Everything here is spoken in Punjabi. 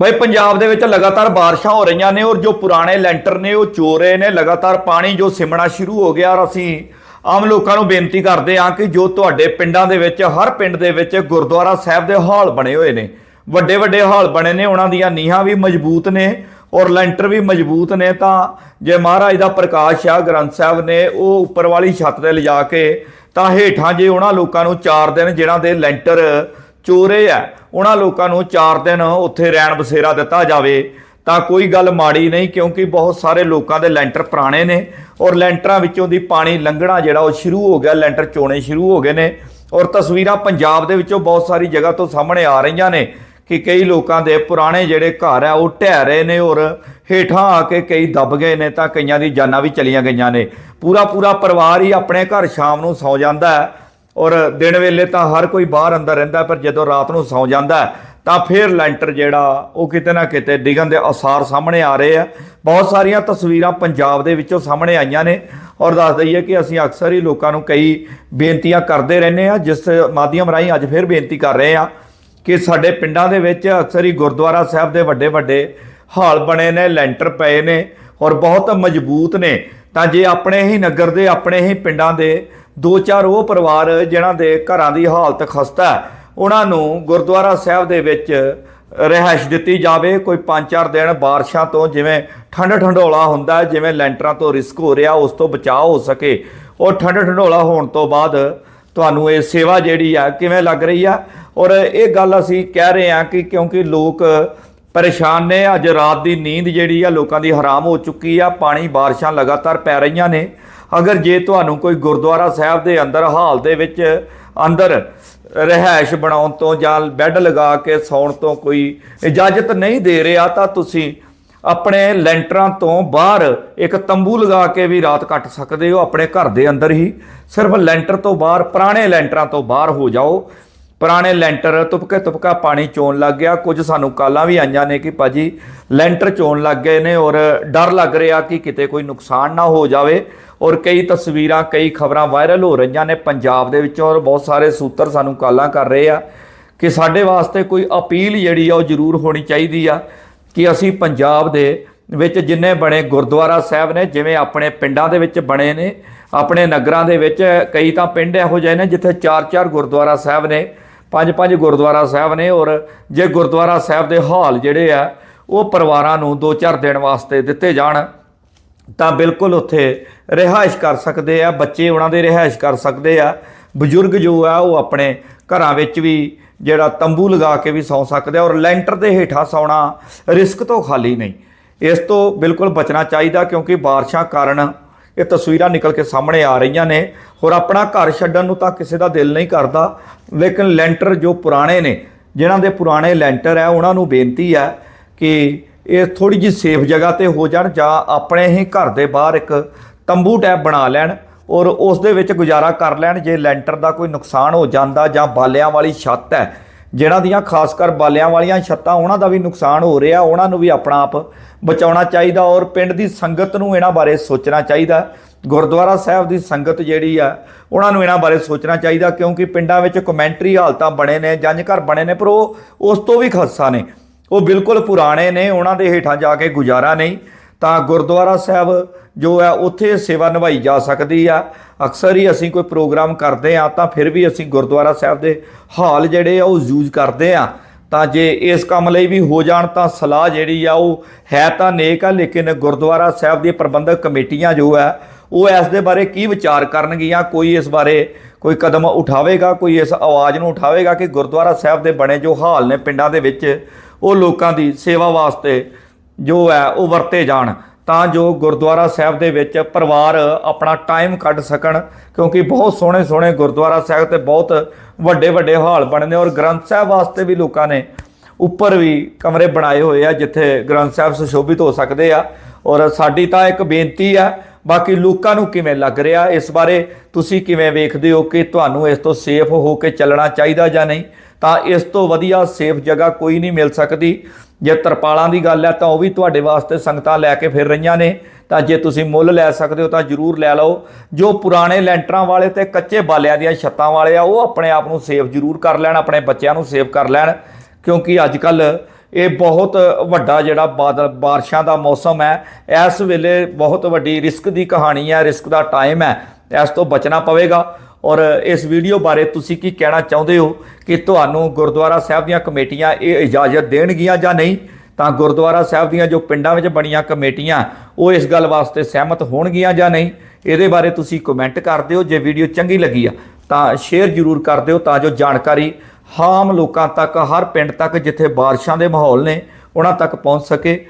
ਬਈ ਪੰਜਾਬ ਦੇ ਵਿੱਚ ਲਗਾਤਾਰ ਬਾਰਿਸ਼ਾਂ ਹੋ ਰਹੀਆਂ ਨੇ ਔਰ ਜੋ ਪੁਰਾਣੇ ਲੈਂਟਰ ਨੇ ਉਹ ਚੋ ਰਹੇ ਨੇ, ਲਗਾਤਾਰ ਪਾਣੀ ਜੋ ਸਿਮਣਾ ਸ਼ੁਰੂ ਹੋ ਗਿਆ ਔਰ ਅਸੀਂ ਆਮ ਲੋਕਾਂ ਨੂੰ ਬੇਨਤੀ ਕਰਦੇ ਹਾਂ ਕਿ ਜੋ ਤੁਹਾਡੇ ਪਿੰਡਾਂ ਦੇ ਵਿੱਚ, ਹਰ ਪਿੰਡ ਦੇ ਵਿੱਚ ਗੁਰਦੁਆਰਾ ਸਾਹਿਬ ਦੇ ਹਾਲ ਬਣੇ ਹੋਏ ਨੇ। ਵੱਡੇ ਵੱਡੇ ਹਾਲ ਬਣੇ ਨੇ, ਉਹਨਾਂ ਦੀਆਂ ਨੀਹਾਂ ਵੀ ਮਜ਼ਬੂਤ ਨੇ ਔਰ ਲੈਂਟਰ ਵੀ ਮਜ਼ਬੂਤ ਨੇ। ਤਾਂ ਜੇ ਮਹਾਰਾਜ ਦਾ ਪ੍ਰਕਾਸ਼ ਆ, ਗ੍ਰੰਥ ਸਾਹਿਬ ਨੇ ਉਹ ਉੱਪਰ ਵਾਲੀ ਛੱਤ ਤੇ ਲਿਜਾ ਕੇ ਤਾਂ ਹੇਠਾਂ ਜੇ ਉਹਨਾਂ ਲੋਕਾਂ ਨੂੰ ਚਾਰ ਦਿਨ ਜਿਨ੍ਹਾਂ ਦੇ ਲੈਂਟਰ ਚੋਰੇ ਆ। ਉਹਨਾਂ ਲੋਕਾਂ ਨੂੰ 4 ਦਿਨ ਉੱਥੇ ਰਹਿਣ ਬਸੇਰਾ ਦਿੱਤਾ ਜਾਵੇ। ਤਾਂ ਕੋਈ ਗੱਲ ਮਾੜੀ ਨਹੀਂ, ਕਿਉਂਕਿ ਬਹੁਤ ਸਾਰੇ ਲੋਕਾਂ ਦੇ ਲੈਂਟਰ ਪੁਰਾਣੇ ਨੇ ਔਰ ਲੈਂਟਰਾਂ ਵਿੱਚੋਂ ਦੀ ਪਾਣੀ ਲੰਘਣਾ ਜਿਹੜਾ ਉਹ ਸ਼ੁਰੂ ਹੋ ਗਿਆ, ਲੈਂਟਰ ਚੋਣੇ ਸ਼ੁਰੂ ਹੋ ਗਏ ਨੇ। ਔਰ ਤਸਵੀਰਾਂ ਪੰਜਾਬ ਦੇ ਵਿੱਚੋਂ ਬਹੁਤ ਸਾਰੀ ਜਗ੍ਹਾ ਤੋਂ ਸਾਹਮਣੇ ਆ ਰਹੀਆਂ ਨੇ ਕਿ ਕਈ ਲੋਕਾਂ ਦੇ ਪੁਰਾਣੇ ਜਿਹੜੇ ਘਰ ਆ, ਉਹ ਢਹਿ ਰਹੇ ਨੇ ਔਰ ਹੇਠਾਂ ਆ ਕੇ ਕਈ ਦਬ ਗਏ ਨੇ ਤਾਂ ਕਈਆਂ ਦੀ ਜਾਨਾਂ ਵੀ ਚਲੀਆਂ ਗਈਆਂ ਨੇ। ਪੂਰਾ ਪੂਰਾ ਪਰਿਵਾਰ ਹੀ ਆਪਣੇ ਘਰ ਸ਼ਾਮ ਨੂੰ ਸੌ ਜਾਂਦਾ ਹੈ। ਔਰ ਦਿਨ ਵੇਲੇ ਤਾਂ ਹਰ ਕੋਈ ਬਾਹਰ ਅੰਦਰ ਰਹਿੰਦਾ, ਪਰ ਜਦੋਂ ਰਾਤ ਨੂੰ ਸੌ ਜਾਂਦਾ ਤਾਂ ਫਿਰ ਲੈਂਟਰ ਜਿਹੜਾ, ਉਹ ਕਿਤੇ ਨਾ ਕਿਤੇ ਡਿੱਗਣ ਦੇ ਅਸਾਰ ਸਾਹਮਣੇ ਆ ਰਹੇ ਆ। ਬਹੁਤ ਸਾਰੀਆਂ ਤਸਵੀਰਾਂ ਪੰਜਾਬ ਦੇ ਵਿੱਚੋਂ ਸਾਹਮਣੇ ਆਈਆਂ ਨੇ ਔਰ ਦੱਸ ਦਈਏ ਕਿ ਅਸੀਂ ਅਕਸਰ ਹੀ ਲੋਕਾਂ ਨੂੰ ਕਈ ਬੇਨਤੀਆਂ ਕਰਦੇ ਰਹਿੰਦੇ ਆ ਜਿਸ ਮਾਧਿਅਮ ਰਾਹੀਂ ਅੱਜ ਫਿਰ ਬੇਨਤੀ ਕਰ ਰਹੇ ਆ ਕਿ ਸਾਡੇ ਪਿੰਡਾਂ ਦੇ ਵਿੱਚ ਅਕਸਰ ਹੀ ਗੁਰਦੁਆਰਾ ਸਾਹਿਬ ਦੇ ਵੱਡੇ ਵੱਡੇ ਹਾਲ ਬਣੇ ਨੇ, ਲੈਂਟਰ ਪਏ ਨੇ ਔਰ ਬਹੁਤ ਮਜ਼ਬੂਤ ਨੇ। ਤਾਂ ਜੇ ਆਪਣੇ ਹੀ ਨਗਰ ਦੇ, ਆਪਣੇ ਹੀ ਪਿੰਡਾਂ ਦੇ ਦੋ ਚਾਰ ਉਹ ਪਰਿਵਾਰ ਜਿਨ੍ਹਾਂ ਦੇ ਘਰਾਂ ਦੀ ਹਾਲਤ ਖਸਤਾ ਹੈ, ਉਹਨਾਂ ਨੂੰ ਗੁਰਦੁਆਰਾ ਸਾਹਿਬ ਦੇ ਵਿੱਚ ਰਹਿائش ਦਿੱਤੀ ਜਾਵੇ। ਕੋਈ 5-4 ਦਿਨ ਬਾਰਿਸ਼ਾਂ ਤੋਂ ਜਿਵੇਂ ਠੰਡ ਠੰਡੋਲਾ ਹੁੰਦਾ ਜਿਵੇਂ ਲੈਂਟਰਾਂ ਤੋਂ ਰਿਸਕ ਹੋ ਰਿਹਾ, ਉਸ ਤੋਂ ਬਚਾਅ ਹੋ ਸਕੇ। ਉਹ ਠੰਡ ਠੰਡੋਲਾ ਹੋਣ ਤੋਂ ਬਾਅਦ ਤੁਹਾਨੂੰ ਇਹ ਸੇਵਾ ਜਿਹੜੀ ਆ ਕਿਵੇਂ ਲੱਗ ਰਹੀ ਆ? ਔਰ ਇਹ ਗੱਲ ਅਸੀਂ ਕਹਿ ਰਹੇ ਆ ਕਿ ਕਿਉਂਕਿ ਲੋਕ ਪਰੇਸ਼ਾਨ ਨੇ। ਅੱਜ ਰਾਤ ਦੀ ਨੀਂਦ ਜਿਹੜੀ ਆ ਲੋਕਾਂ ਦੀ ਹਰਾਮ ਹੋ ਚੁੱਕੀ ਆ। ਪਾਣੀ ਬਾਰਿਸ਼ਾਂ ਲਗਾਤਾਰ ਪੈ ਰਹੀਆਂ ਨੇ। ਅਗਰ ਜੇ ਤੁਹਾਨੂੰ ਕੋਈ ਗੁਰਦੁਆਰਾ ਸਾਹਿਬ ਦੇ ਅੰਦਰ ਹਾਲ ਦੇ ਵਿੱਚ ਅੰਦਰ ਰਹਿائش ਬਣਾਉਣ ਤੋਂ ਜਾਂ ਬੈੱਡ ਲਗਾ ਕੇ ਸੌਣ ਤੋਂ ਕੋਈ ਇਜਾਜ਼ਤ ਨਹੀਂ ਦੇ ਰਿਹਾ, ਤਾਂ ਤੁਸੀਂ ਆਪਣੇ ਲੈਂਟਰਾਂ ਤੋਂ ਬਾਹਰ ਇੱਕ ਤੰਬੂ ਲਗਾ ਕੇ ਵੀ ਰਾਤ ਕੱਟ ਸਕਦੇ ਹੋ। ਆਪਣੇ ਘਰ ਦੇ ਅੰਦਰ ਹੀ ਸਿਰਫ ਲੈਂਟਰ ਤੋਂ ਬਾਹਰ, ਪੁਰਾਣੇ ਲੈਂਟਰਾਂ ਤੋਂ ਬਾਹਰ ਹੋ ਜਾਓ। ਪੁਰਾਣੇ ਲੈਂਟਰ ਤੁਪਕੇ ਤੁਪਕਾ ਪਾਣੀ ਚੋਣ ਲੱਗ ਗਿਆ। ਕੁਝ ਸਾਨੂੰ ਕਾਲਾਂ ਵੀ ਆਈਆਂ ਨੇ ਕਿ ਭਾਜੀ ਲੈਂਟਰ ਚੋਣ ਲੱਗ ਗਏ ਨੇ ਔਰ ਡਰ ਲੱਗ ਰਿਹਾ ਕਿ ਕਿਤੇ ਕੋਈ ਨੁਕਸਾਨ ਨਾ ਹੋ ਜਾਵੇ। ਔਰ ਕਈ ਤਸਵੀਰਾਂ, ਕਈ ਖਬਰਾਂ ਵਾਇਰਲ ਹੋ ਰਹੀਆਂ ਨੇ ਪੰਜਾਬ ਦੇ ਵਿੱਚ ਔਰ ਬਹੁਤ ਸਾਰੇ ਸੂਤਰ ਸਾਨੂੰ ਕਾਲਾਂ ਕਰ ਰਹੇ ਆ ਕਿ ਸਾਡੇ ਵਾਸਤੇ ਕੋਈ ਅਪੀਲ ਜਿਹੜੀ ਆ ਉਹ ਜ਼ਰੂਰ ਹੋਣੀ ਚਾਹੀਦੀ ਆ ਕਿ ਅਸੀਂ ਪੰਜਾਬ ਦੇ ਵਿੱਚ ਜਿੰਨੇ ਬਣੇ ਗੁਰਦੁਆਰਾ ਸਾਹਿਬ ਨੇ, ਜਿਵੇਂ ਆਪਣੇ ਪਿੰਡਾਂ ਦੇ ਵਿੱਚ ਬਣੇ ਨੇ, ਆਪਣੇ ਨਗਰਾਂ ਦੇ ਵਿੱਚ ਕਈ ਤਾਂ ਪਿੰਡ ਇਹੋ ਜਿਹੇ ਨੇ ਜਿੱਥੇ ਚਾਰ ਚਾਰ ਗੁਰਦੁਆਰਾ ਸਾਹਿਬ ਨੇ। ਪੰਜ ਪੰਜ ਗੁਰਦੁਆਰਾ ਸਾਹਿਬ ਨੇ ਔਰ ਜੇ ਗੁਰਦੁਆਰਾ ਸਾਹਿਬ ਦੇ ਹਾਲ ਜਿਹੜੇ ਆ, ਉਹ ਪਰਿਵਾਰਾਂ ਨੂੰ 2-4 ਦਿਨ ਵਾਸਤੇ ਦਿੱਤੇ ਜਾਣ, ਤਾਂ ਬਿਲਕੁਲ ਉੱਥੇ ਰਿਹਾਇਸ਼ ਕਰ ਸਕਦੇ ਆ, ਬੱਚੇ ਉਹਨਾਂ ਦੇ ਰਿਹਾਇਸ਼ ਕਰ ਸਕਦੇ ਆ, ਬਜ਼ੁਰਗ ਜੋ ਆ, ਉਹ ਆਪਣੇ ਘਰਾਂ ਵਿੱਚ ਵੀ ਜਿਹੜਾ ਤੰਬੂ ਲਗਾ ਕੇ ਵੀ ਸੌ ਸਕਦੇ ਆ ਔਰ ਲੈਂਟਰ ਦੇ ਹੇਠਾਂ ਸੌਣਾ ਰਿਸਕ ਤੋਂ ਖਾਲੀ ਨਹੀਂ। ਇਸ ਤੋਂ ਬਿਲਕੁਲ ਬਚਣਾ ਚਾਹੀਦਾ ਕਿਉਂਕਿ ਬਾਰਿਸ਼ਾਂ ਕਾਰਨ ਇਹ ਤਸਵੀਰਾਂ ਨਿਕਲ ਕੇ ਸਾਹਮਣੇ ਆ ਰਹੀਆਂ ਨੇ। ਹੋਰ ਆਪਣਾ ਘਰ ਛੱਡਣ ਨੂੰ ਤਾਂ ਕਿਸੇ ਦਾ ਦਿਲ ਨਹੀਂ ਕਰਦਾ। ਲੇਕਿਨ ਲੈਂਟਰ ਜੋ ਪੁਰਾਣੇ ਨੇ, ਜਿਨ੍ਹਾਂ ਦੇ ਪੁਰਾਣੇ ਲੈਂਟਰ ਹੈ, ਉਹਨਾਂ ਨੂੰ ਬੇਨਤੀ ਹੈ ਕਿ ਇਹ ਥੋੜੀ ਜਿਹੀ ਸੇਫ ਜਗ੍ਹਾ ਤੇ ਹੋ ਜਾਣ ਜਾਂ ਆਪਣੇ ਹੀ ਘਰ ਦੇ ਬਾਹਰ ਇੱਕ ਤੰਬੂ ਟੈਪ ਬਣਾ ਲੈਣ ਔਰ ਉਸ ਦੇ ਵਿੱਚ ਗੁਜ਼ਾਰਾ ਕਰ ਲੈਣ। ਜੇ ਲੈਂਟਰ ਦਾ ਕੋਈ ਨੁਕਸਾਨ ਹੋ ਜਾਂਦਾ ਜਾਂ ਬਾਲਿਆਂ ਵਾਲੀ ਛੱਤ ਹੈ ਜਿਨ੍ਹਾਂ ਦੀਆਂ ਖਾਸ ਕਰ ਬਾਲਿਆਂ ਵਾਲੀਆਂ ਛੱਤਾਂ, ਉਹਨਾਂ ਦਾ ਵੀ ਨੁਕਸਾਨ ਹੋ ਰਿਹਾ, ਉਹਨਾਂ ਨੂੰ ਵੀ ਆਪਣਾ ਆਪ ਬਚਾਉਣਾ ਚਾਹੀਦਾ ਔਰ ਪਿੰਡ ਦੀ ਸੰਗਤ ਨੂੰ ਇਹਨਾਂ ਬਾਰੇ ਸੋਚਣਾ ਚਾਹੀਦਾ। ਗੁਰਦੁਆਰਾ ਸਾਹਿਬ ਦੀ ਸੰਗਤ ਜਿਹੜੀ ਆ, ਉਹਨਾਂ ਨੂੰ ਇਹਨਾਂ ਬਾਰੇ ਸੋਚਣਾ ਚਾਹੀਦਾ ਕਿਉਂਕਿ ਪਿੰਡਾਂ ਵਿੱਚ ਕਮੈਂਟਰੀ ਹਾਲਤਾਂ ਬਣੇ ਨੇ, ਜੰਝ ਘਰ ਬਣੇ ਨੇ, ਪਰ ਉਹ ਉਸ ਤੋਂ ਵੀ ਖਸਾ ਨੇ। ਉਹ ਬਿਲਕੁਲ ਪੁਰਾਣੇ ਨੇ, ਉਹਨਾਂ ਦੇ ਹੇਠਾਂ ਜਾ ਕੇ ਗੁਜ਼ਾਰਾ ਨਹੀਂ। ਤਾਂ ਗੁਰਦੁਆਰਾ ਸਾਹਿਬ ਜੋ ਹੈ, ਉੱਥੇ ਸੇਵਾ ਨਿਭਾਈ ਜਾ ਸਕਦੀ ਆ। ਅਕਸਰ ਹੀ ਅਸੀਂ ਕੋਈ ਪ੍ਰੋਗਰਾਮ ਕਰਦੇ ਆ ਤਾਂ ਫਿਰ ਵੀ ਅਸੀਂ ਗੁਰਦੁਆਰਾ ਸਾਹਿਬ ਦੇ ਹਾਲ ਜਿਹੜੇ ਆ, ਉਹ ਯੂਜ਼ ਕਰਦੇ ਆ। ਤਾਂ ਜੇ ਇਸ ਕੰਮ ਲਈ ਵੀ ਹੋ ਜਾਣ ਤਾਂ ਸਲਾਹ ਜਿਹੜੀ ਆ, ਉਹ ਹੈ ਤਾਂ ਨੇਕ ਆ, ਲੇਕਿਨ ਗੁਰਦੁਆਰਾ ਸਾਹਿਬ ਦੀ ਪ੍ਰਬੰਧਕ ਕਮੇਟੀਆਂ ਜੋ ਹੈ ਉਹ ਇਸ ਦੇ ਬਾਰੇ ਕੀ ਵਿਚਾਰ ਕਰਨਗੀਆਂ, ਕੋਈ ਇਸ ਬਾਰੇ ਕੋਈ ਕਦਮ ਉਠਾਵੇਗਾ, ਕੋਈ ਇਸ ਆਵਾਜ਼ ਨੂੰ ਉਠਾਵੇਗਾ ਕਿ ਗੁਰਦੁਆਰਾ ਸਾਹਿਬ ਦੇ ਬਣੇ ਜੋ ਹਾਲ ਨੇ ਪਿੰਡਾਂ ਦੇ ਵਿੱਚ, ਉਹ ਲੋਕਾਂ ਦੀ ਸੇਵਾ ਵਾਸਤੇ ਜੋ ਹੈ ਉਹ ਵਰਤੇ ਜਾਣ, ਤਾਂ ਜੋ ਗੁਰਦੁਆਰਾ ਸਾਹਿਬ ਦੇ ਵਿੱਚ ਪਰਿਵਾਰ ਆਪਣਾ ਟਾਈਮ ਕੱਢ ਸਕਣ, ਕਿਉਂਕਿ ਬਹੁਤ ਸੋਹਣੇ ਸੋਹਣੇ ਗੁਰਦੁਆਰਾ ਸਾਹਿਬ ਤੇ ਬਹੁਤ ਵੱਡੇ ਵੱਡੇ ਹਾਲ ਬਣੇ ਨੇ ਔਰ ਗ੍ਰੰਥ ਸਾਹਿਬ ਵਾਸਤੇ ਵੀ ਲੋਕਾਂ ਨੇ ਉੱਪਰ ਵੀ ਕਮਰੇ ਬਣਾਏ ਹੋਏ ਆ, ਜਿੱਥੇ ਗ੍ਰੰਥ ਸਾਹਿਬ ਸੁਸ਼ੋਭਿਤ ਹੋ ਸਕਦੇ ਆ। ਔਰ ਸਾਡੀ ਤਾਂ ਇੱਕ ਬੇਨਤੀ ਆ ਬਾਕੀ ਲੋਕਾਂ ਨੂੰ ਕਿਵੇਂ ਲੱਗ ਰਿਹਾ? ਇਸ ਬਾਰੇ ਤੁਸੀਂ ਕਿਵੇਂ ਵੇਖਦੇ ਹੋ ਕਿ ਤੁਹਾਨੂੰ ਇਸ ਤੋਂ ਸੇਫ ਹੋ ਕੇ ਚੱਲਣਾ ਚਾਹੀਦਾ ਜਾਂ ਨਹੀਂ? ਤਾਂ ਇਸ ਤੋਂ ਵਧੀਆ ਸੇਫ ਜਗ੍ਹਾ ਕੋਈ ਨਹੀਂ ਮਿਲ ਸਕਦੀ। ਜੇ ਤਰਪਾਲਾਂ ਦੀ ਗੱਲ ਹੈ ਤਾਂ ਉਹ ਵੀ ਤੁਹਾਡੇ ਵਾਸਤੇ ਸੰਗਤਾਂ ਲੈ ਕੇ ਫਿਰ ਰਹੀਆਂ ਨੇ। ਤਾਂ ਜੇ ਤੁਸੀਂ ਮੁੱਲ ਲੈ ਸਕਦੇ ਹੋ ਤਾਂ ਜਰੂਰ ਲੈ ਲਓ। ਜੋ ਪੁਰਾਣੇ ਲੈਂਟਰਾਂ ਵਾਲੇ ਤੇ ਕੱਚੇ ਬਾਲਿਆਂ ਦੀਆਂ ਛੱਤਾਂ ਵਾਲੇ ਆ, ਉਹ ਆਪਣੇ ਆਪ ਨੂੰ ਸੇਫ ਜਰੂਰ ਕਰ ਲੈਣ, ਆਪਣੇ ਬੱਚਿਆਂ ਨੂੰ ਸੇਫ ਕਰ ਲੈਣ। ਕਿਉਂਕਿ ਅੱਜ ਕੱਲ੍ਹ ਇਹ ਬਹੁਤ ਵੱਡਾ ਜਿਹੜਾ ਬਾਦਲ, ਬਾਰਿਸ਼ਾਂ ਦਾ ਮੌਸਮ ਹੈ, ਇਸ ਵੇਲੇ ਬਹੁਤ ਵੱਡੀ ਰਿਸਕ ਦੀ ਕਹਾਣੀ ਹੈ, ਰਿਸਕ ਦਾ ਟਾਈਮ ਹੈ, ਇਸ ਤੋਂ ਬਚਣਾ ਪਵੇਗਾ। ਔਰ ਇਸ ਵੀਡੀਓ ਬਾਰੇ ਤੁਸੀਂ ਕੀ ਕਹਿਣਾ ਚਾਹੁੰਦੇ ਹੋ ਕਿ ਤੁਹਾਨੂੰ ਗੁਰਦੁਆਰਾ ਸਾਹਿਬ ਦੀਆਂ ਕਮੇਟੀਆਂ ਇਹ ਇਜਾਜ਼ਤ ਦੇਣਗੀਆਂ ਜਾਂ ਨਹੀਂ? ਤਾਂ ਗੁਰਦੁਆਰਾ ਸਾਹਿਬ ਦੀਆਂ ਜੋ ਪਿੰਡਾਂ ਵਿੱਚ ਬਣੀਆਂ ਕਮੇਟੀਆਂ, ਉਹ ਇਸ ਗੱਲ ਵਾਸਤੇ ਸਹਿਮਤ ਹੋਣਗੀਆਂ ਜਾਂ ਨਹੀਂ? ਇਹਦੇ ਬਾਰੇ ਤੁਸੀਂ ਕਮੈਂਟ ਕਰ ਦਿਓ, ਜੇ ਵੀਡੀਓ ਚੰਗੀ ਲੱਗੀ ਆ ਤਾਂ ਸ਼ੇਅਰ ਜ਼ਰੂਰ ਕਰ ਦਿਓ ਤਾਂ ਜੋ ਜਾਣਕਾਰੀ ਆਮ ਲੋਕਾਂ ਤੱਕ, ਹਰ ਪਿੰਡ ਤੱਕ ਜਿੱਥੇ ਬਾਰਿਸ਼ਾਂ ਦੇ ਮਾਹੌਲ ਨੇ, ਉਹਨਾਂ ਤੱਕ ਪਹੁੰਚ ਸਕੇ।